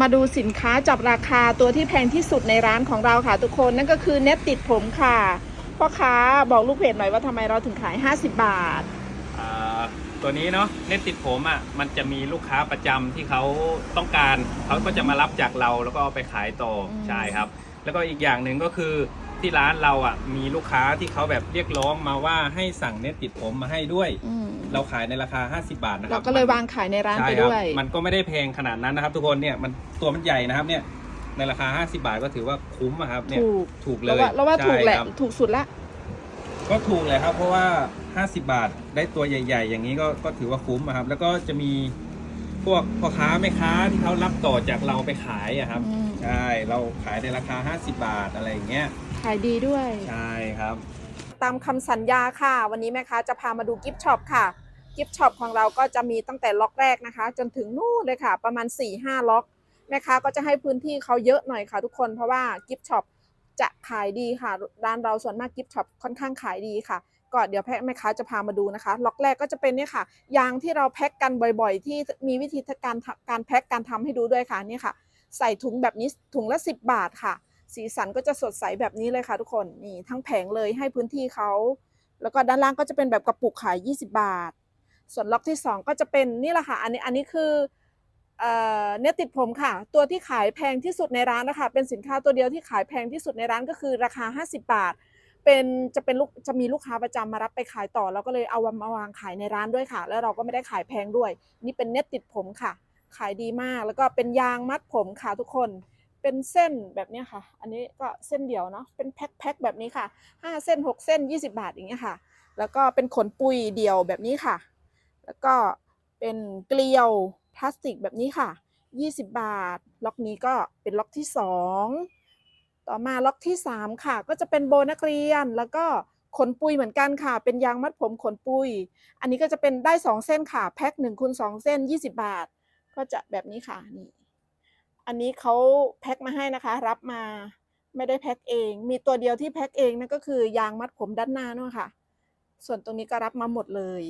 มาดูสินค้าจับราคาตัวที่แพงที่สุดในร้านของเราค่ะทุกคนนั่นก็คือเน็ตติดผมค่ะพ่อค้าบอกลูกเพจหน่อยว่าทำไมเราถึงขาย 50 บาท อ่าตัวนี้เนาะเน็ตติดผมอะมันจะมีลูกค้าประจำที่เขาต้องการเขาก็จะมารับจากเราแล้วก็เอาไปขายต่ออม ใช่ครับ แล้วก็อีกอย่างหนึ่งก็คือ ที่ร้านเราอะมีลูกค้าที่เขาแบบเรียกร้องมาว่าให้สั่งเน็ตติดผมมาให้ด้วย อืมเราขายในราคา 50 บาทนะคเรารับก็เลยวางขายในร้านใช่ไปครับด้วย มันก็ไม่ได้แพงขนาดนั้นนะครับ ทุกคนเนี่ยมันตัวมันใหญ่นะครับเนี่ยในราคา 50 บาทก็ถือว่าคุ้มอะครับเนี่ยถูกถูกเลเรายว่าเราว่าถูกแหละใช่ครับ ถูกสุดละ ก็ถูกเลยครับ เพราะว่า 50 บาทได้ตัวใหญ่ ๆ อย่างนี้ก็ก็ถือว่าคุ้มอะครับ แล้วก็จะมีพวกพ่อค้าแม่ค้าที่เขารับต่อจากเราไปขายอะครับ อืม ใช่ เราขายในราคา 50 บาทอะไรอย่างเงี้ย ขายดีด้วย ใช่ครับ ตามคำสัญญาค่ะ วันนี้แม่ค้าจะพามาดูกิฟต์ช็อปค่ะ กิฟต์ช็อปของเราก็จะมีตั้งแต่ล็อกแรกนะคะ จนถึงนู่นเลยค่ะ ประมาณ 4-5 ล็อกแม่ค้าก็จะให้พื้นที่เขาเยอะหน่อยค่ะทุกคนเพราะว่ากิฟต์ช็อปจะขายดีค่ะร้านเราส่วนมากกิฟต์ช็อปค่อนข้างขายดีค่ะ ก็เดี๋ยวแพ็คแม่ค้าจะพามาดูนะคะ ล็อกแรกก็จะเป็นเนี่ยค่ะ ยางที่เราแพ็คกันบ่อยๆ ที่มีวิธีการทำการแพ็คการทำให้ดูด้วยค่ะนี่ค่ะ ใส่ถุงแบบนี้ถุงละ 10 บาทค่ะ สีสันก็จะสดใสแบบนี้เลยค่ะทุกคนนี่ทั้งแผงเลยให้พื้นที่เขาแล้วก็ด้านล่างก็จะเป็นแบบกระปุกขาย 20 บาท ส่วนล็อกที่ 2 ก็จะเป็นนี่แหละค่ะอันนี้อันนี้คือเนื้อติดผมค่ะ ตัวที่ขายแพงที่สุดในร้านนะคะเป็นสินค้าตัวเดียวที่ขายแพงที่สุดในร้านก็คือราคา 50 บาท เป็นจะเป็นลูกจะมีลูกค้าประจำมารับไปขายต่อแล้วก็เลยเอามาวางขายในร้านด้วยค่ะ แล้วเราก็ไม่ได้ขายแพงด้วย นี่เป็นเน็ตติดผมค่ะ ขายดีมากแล้วก็เป็นยางมัดผมค่ะทุกคน เป็นเส้นแบบนี้ค่ะ อันนี้ก็เส้นเดียวเนาะ เป็นแพ็คแพ็คแบบนี้ค่ะ 5 เส้น 6 เส้น 20 บาทอย่างเงี้ยค่ะ แล้วก็เป็นขนปุยเดียวแบบนี้ค่ะ แล้วก็เป็นเกลียวพลาสติกแบบนี้ค่ะ 20 บาท ล็อกนี้ก็เป็นล็อกที่ 2 ต่อมาล็อกที่ 3 ค่ะ ก็จะเป็นโบนักเรียน แล้วก็ขนปุยเหมือนกันค่ะ เป็นยางมัดผมขนปุย อันนี้ก็จะเป็นได้ 2 เส้นค่ะ แพ็ค1คูณ2เส้น 20 บาท ก็จะแบบนี้ค่ะ นี่ อันนี้เขาแพ็คมาให้นะคะ รับมาไม่ได้แพ็คเอง มีตัวเดียวที่แพ็คเองนั่นก็คือยางมัดผมด้านหน้านู่นค่ะ ส่วนตรงนี้ก็รับมาหมดเลย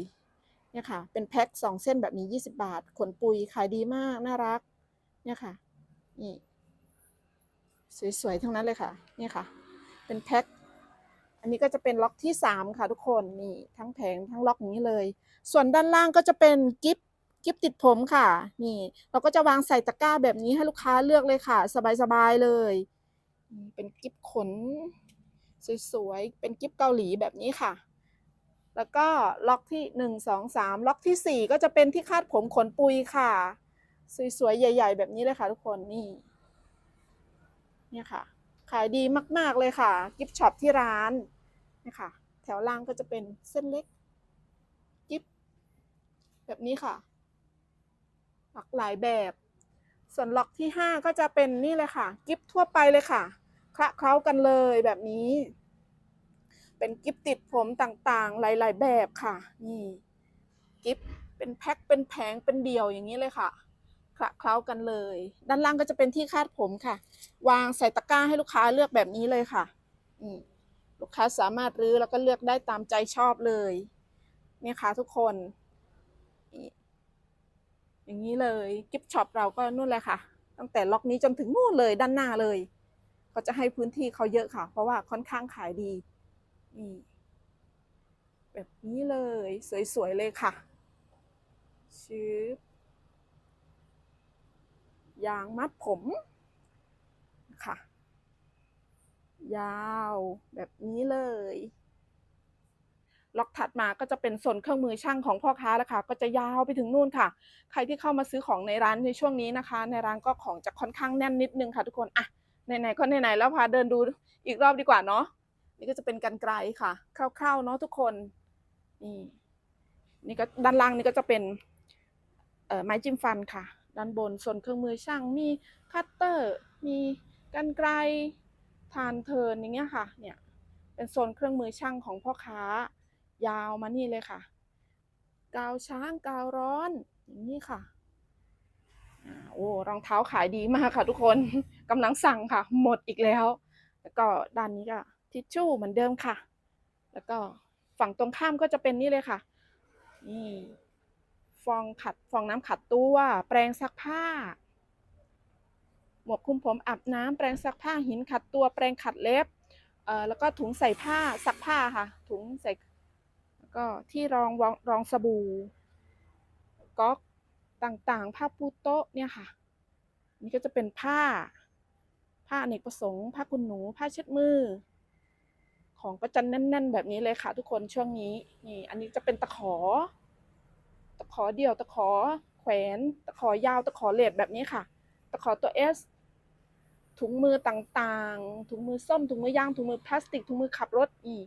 เนี่ยค่ะ เป็นแพ็คสองเส้นแบบนี้ 20 บาท ขนปุยขายดีมากน่ารัก เนี่ยค่ะนี่สวยๆทั้งนั้นเลยค่ะเนี่ยค่ะ เป็นแพ็คอันนี้ก็จะเป็นล็อกที่ 3 ค่ะทุกคนนี่ทั้งแผงทั้งล็อกนี้เลย ส่วนด้านล่างก็จะเป็นกิฟ กิฟติดผมค่ะ นี่ เราก็จะวางใส่ตะกร้าแบบนี้ให้ลูกค้าเลือกเลยค่ะ สบายๆเลยเป็นกิฟขนสวยๆ เป็นกิฟเกาหลีแบบนี้ค่ะ แล้วก็ล็อกที่หนึ่งสองสามล็อกที่สี่ก็จะเป็นที่คาดผมขนปุยค่ะ สวยๆ ใหญ่ ๆ แบบนี้เลยค่ะทุกคนนี่เนี่ยค่ะ ขายดีมากๆเลยค่ะ กิฟช็อปที่ร้านนี่ค่ะ แถวล่างก็จะเป็นเส้นเล็ก กิฟแบบนี้ค่ะ หลากหลายแบบ ส่วนล็อกที่ห้าก็จะเป็นนี่เลยค่ะกิฟทั่วไปเลยค่ะคละเคล้ากันเลยแบบนี้ เป็นกิฟติดผมต่างๆ หลาย ๆ แบบค่ะ นี่กิฟเป็นแพ็คเป็นแผงเป็นเดี่ยวอย่างนี้เลยค่ะคละเคล้ากันเลย ด้านล่างก็จะเป็นที่คาดผมค่ะ วางใส่ตะกร้าให้ลูกค้าเลือกแบบนี้เลยค่ะนี่ลูกค้าสามารถรื้อแล้วก็เลือกได้ตามใจชอบเลยเนี่ยค่ะทุกคน อย่างนี้เลยกิฟช็อปเราก็นู่นเลยค่ะ ตั้งแต่ล็อกนี้จนถึงนู่นเลยด้านหน้าเลยก็จะให้พื้นที่เขาเยอะค่ะ เพราะว่าค่อนข้างขายดีนี่แบบนี้เลย สวยๆเลยค่ะชืบยางมัดผมค่ะ ยาวแบบนี้เลย ล็อกถัดมาก็จะเป็นส่วนเครื่องมือช่างของพ่อค้าแล้วค่ะก็จะยาวไปถึงนู่นค่ะ ใครที่เข้ามาซื้อของในร้านในช่วงนี้นะคะ ในร้านก็ของจะค่อนข้างแน่นนิดนึงค่ะ ทุกคนอะไหนๆก็ไหนๆแล้วพาเดินดูอีกรอบดีกว่าเนาะนี่ก็จะเป็นกันไกลค่ะคร่าวๆเนาะทุกคนนี่นี่ก็ด้านล่างนี่ก็จะเป็นเอ่อไม้จิ้มฟันค่ะ ด้านบนส่วนเครื่องมือช่างมีคัตเตอร์ มีกันไกลทานเทิร์นอย่างเงี้ยค่ะเนี่ยเป็นโซนเครื่องมือช่างของพ่อค้า ยาวมานี่เลยค่ะ กาวช้างกาวร้อน อย่างนี้ค่ะโอ้รองเท้าขายดีมากค่ะทุกคนกำลังสั่งค่ะ หมดอีกแล้ว แล้วก็ด้านนี้ก็ทิชชู่เหมือนเดิมค่ะ แล้วก็ฝั่งตรงข้ามก็จะเป็นนี่เลยค่ะ นี่ฟองขัดฟองน้ำขัดตัว แปรงซักผ้า หมวกคุมผมอาบน้ำแปรงซักผ้าหินขัดตัว แปรงขัดเล็บเอ่อแล้วก็ถุงใส่ผ้าซักผ้าค่ะ ถุงใส่ ก็ที่รองวางรองสบู่ก๊อกต่างๆ ผ้าปูโต๊ะเนี่ยค่ะ นี่ก็จะเป็นผ้า ผ้าอเนกประสงค์ ผ้าคุณหนู ผ้าเช็ดมือ ของก็จะแน่น ๆ แบบนี้เลยค่ะ ทุกคนช่วงนี้ นี่ อันนี้จะเป็นตะขอ ตะขอเดี่ยว ตะขอแขวน ตะขอยาว ตะขอเลดแบบนี้ค่ะ ตะขอตัว S ถุงมือต่างๆ ถุงมือส้ม ถุงมือยาง ถุงมือพลาสติก ถุงมือขับรถอีก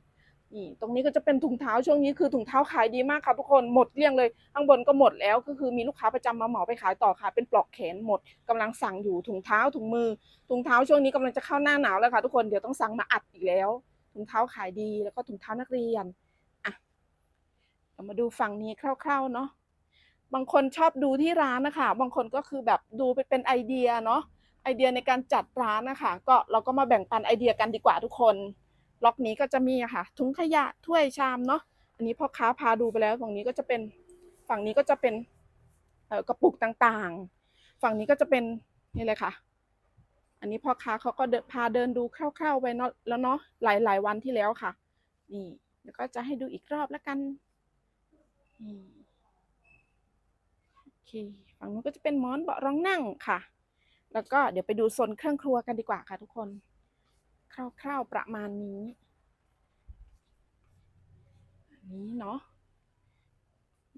นี่ตรงนี้ก็จะเป็นถุงเท้าช่วงนี้คือถุงเท้าขายดีมากค่ะทุกคนหมดเกลี้ยงเลยข้างบนก็หมดแล้วก็คือมีลูกค้าประจำมาเหมาไปขายต่อค่ะ เป็นปลอกแขนหมดกำลังสั่งอยู่ถุงเท้าถุงมือถุงเท้าช่วงนี้กำลังจะเข้าหน้าหนาวแล้วค่ะทุกคนเดี๋ยวต้องสั่งมาอัดอีกแล้ว ถุงเท้าขายดีแล้วก็ถุงเท้านักเรียนอะเรามาดูฝั่งนี้คร่าวๆเนาะบางคนชอบดูที่ร้านนะคะ บางคนก็คือแบบดูไปเป็นไอเดียเนาะไอเดียในการจัดร้านนะคะก็เราก็มาแบ่งปันไอเดียกันดีกว่าทุกคน ล็อกนี้ก็จะมีค่ะถุงขยะถ้วยชามเนาะอันนี้พ่อค้าพาดูไปแล้วฝั่งนี้ก็จะเป็นฝั่งนี้ก็จะเป็นกระปุกต่างๆ ฝั่งนี้ก็จะเป็นนี่เลยค่ะ อันนี้พ่อค้าเขาก็พาเดินดูคร่าวๆไปเนาะแล้วเนาะหลายๆวันที่แล้วค่ะนี่แล้วก็จะให้ดูอีกรอบแล้วกันนี่โอเคฝั่งนู้นก็จะเป็นหมอนเบาะรองนั่งค่ะ แล้วก็เดี๋ยวไปดูโซนเครื่องครัวกันดีกว่าค่ะทุกคน คร่าวๆประมาณนี้อันนี้เนาะ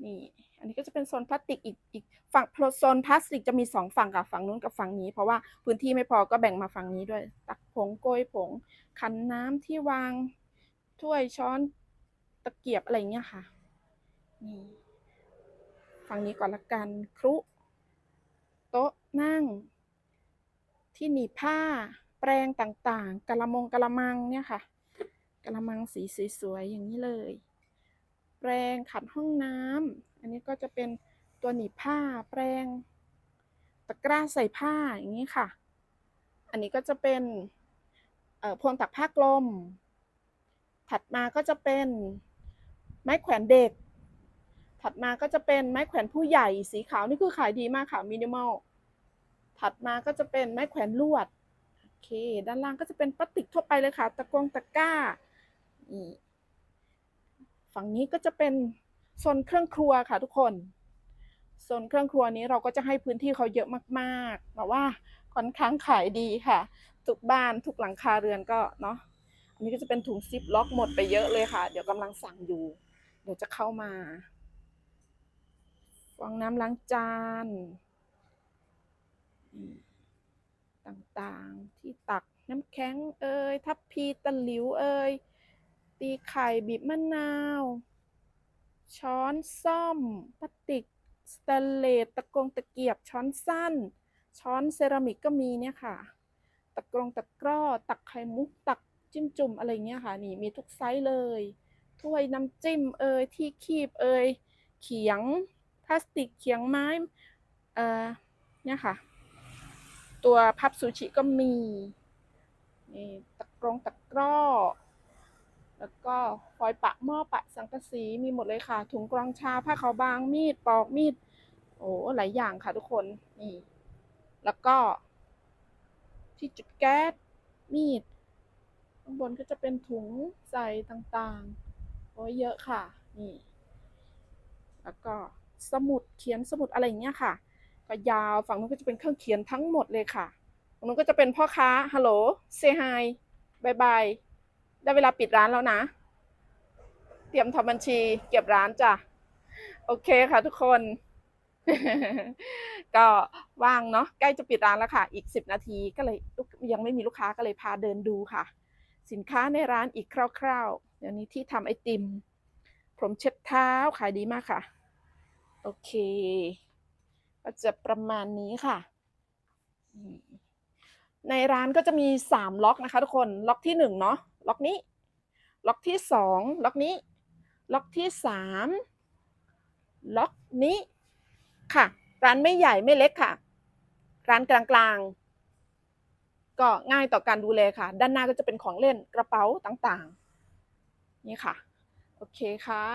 นี่ อันนี้ก็จะเป็นโซนพลาสติกอีกอีกฝั่งโซนพลาสติกจะมีสองฝั่งกับฝั่งนู้นกับฝั่งนี้ เพราะว่าพื้นที่ไม่พอก็แบ่งมาฝั่งนี้ด้วย ตักผงโกยผง ขันน้ำที่วางถ้วยช้อนตะเกียบอะไรเงี้ยค่ะนี่ฝั่งนี้ก่อนละกันครุ โต๊ะนั่ง ที่หนีผ้า แปรงต่างๆกะละมงกะละมังเนี่ยค่ะกะละมังสีสวยๆอย่างนี้เลย แปรงขัดห้องน้ำอันนี้ก็จะเป็นตัวหนีบผ้าแปรงตะกร้าใส่ผ้าอย่างนี้ค่ะ อันนี้ก็จะเป็นพวงตักผ้ากลม ถัดมาก็จะเป็นไม้แขวนเด็ก ถัดมาก็จะเป็นไม้แขวนผู้ใหญ่สีขาวนี่คือขายดีมากค่ะมินิมอล ถัดมาก็จะเป็นไม้แขวนลวด เค ด้านล่างก็จะเป็นพลาสติกทั่วไปเลยค่ะ ตะกรงตะกร้า ฝั่งนี้ก็จะเป็นโซนเครื่องครัวค่ะทุกคนโซนเครื่องครัวนี้เราก็จะให้พื้นที่เขาเยอะมากๆแต่ว่าค่อนข้างขายดีค่ะ ทุกบ้านทุกหลังคาเรือนก็เนาะ อันนี้ก็จะเป็นถุงซิปล็อกหมดไปเยอะเลยค่ะ เดี๋ยวกำลังสั่งอยู่ เดี๋ยวจะเข้ามาฟองน้ำล้างจาน ต่างๆ ที่ตักน้ำแข็งเอ่ยทับพีตะหลิวเอ่ยตีไข่บีบมะนาว ช้อนซ่อมพลาสติกสแตนเลสตะกรงตะเกียบช้อนสั้น ช้อนเซรามิกก็มีเนี่ยค่ะ ตะกรงตะกร้อ ตักไข่มุกตักจิ้มจุ่มอะไรเงี้ยค่ะนี่มีทุกไซส์เลย ถ้วยน้ำจิ้มเอ่ยที่คีบเอ่ยเขียงพลาสติกเขียงไม้เอ่อเนี่ยค่ะ ตัวพับซูชิก็มีนี่ตะกรงตะกร้อ แล้วก็ฟอยปะหม้อปะสังกะสีมีหมดเลยค่ะ ถุงกรองชาผ้าขาวบางมีดปอกมีด โอ้หลายอย่างค่ะทุกคนนี่แล้วก็ ที่จุดแก๊สมีดข้างบนก็จะเป็นถุงใส่ต่างๆโอ้ยเยอะค่ะ นี่ แล้วก็สมุดเขียนสมุดอะไรอย่างเงี้ยค่ะ ก็ยาวฝั่งนู้นก็จะเป็นเครื่องเขียนทั้งหมดเลยค่ะฝั่งนู้นก็จะเป็นพ่อค้าฮัลโหลเซฮายบายบายได้เวลาปิดร้านแล้วนะ เตรียมทำบัญชีเก็บร้านจ้ะ โอเคค่ะทุกคน ก็ว่างเนาะใกล้จะปิดร้านแล้วค่ะ อีกสิบนาทีก็เลยยังไม่มีลูกค้าก็เลยพาเดินดูค่ะ สินค้าในร้านอีกคร่าวๆ เดี๋ยวนี้ที่ทำไอติม ผมเช็ดเท้าขายดีมากค่ะ โอเค ก็จะประมาณนี้ค่ะ ในร้านก็จะมีสามล็อกนะคะทุกคนล็อกที่หนึ่งเนาะล็อกนี้ ล็อกที่สองล็อกนี้ ล็อกที่สามล็อกนี้ค่ะ ร้านไม่ใหญ่ไม่เล็กค่ะ ร้านกลางๆ ก็ง่ายต่อการดูแลค่ะ ด้านหน้าก็จะเป็นของเล่นกระเป๋าต่างๆ นี่ค่ะ โอเคค่ะ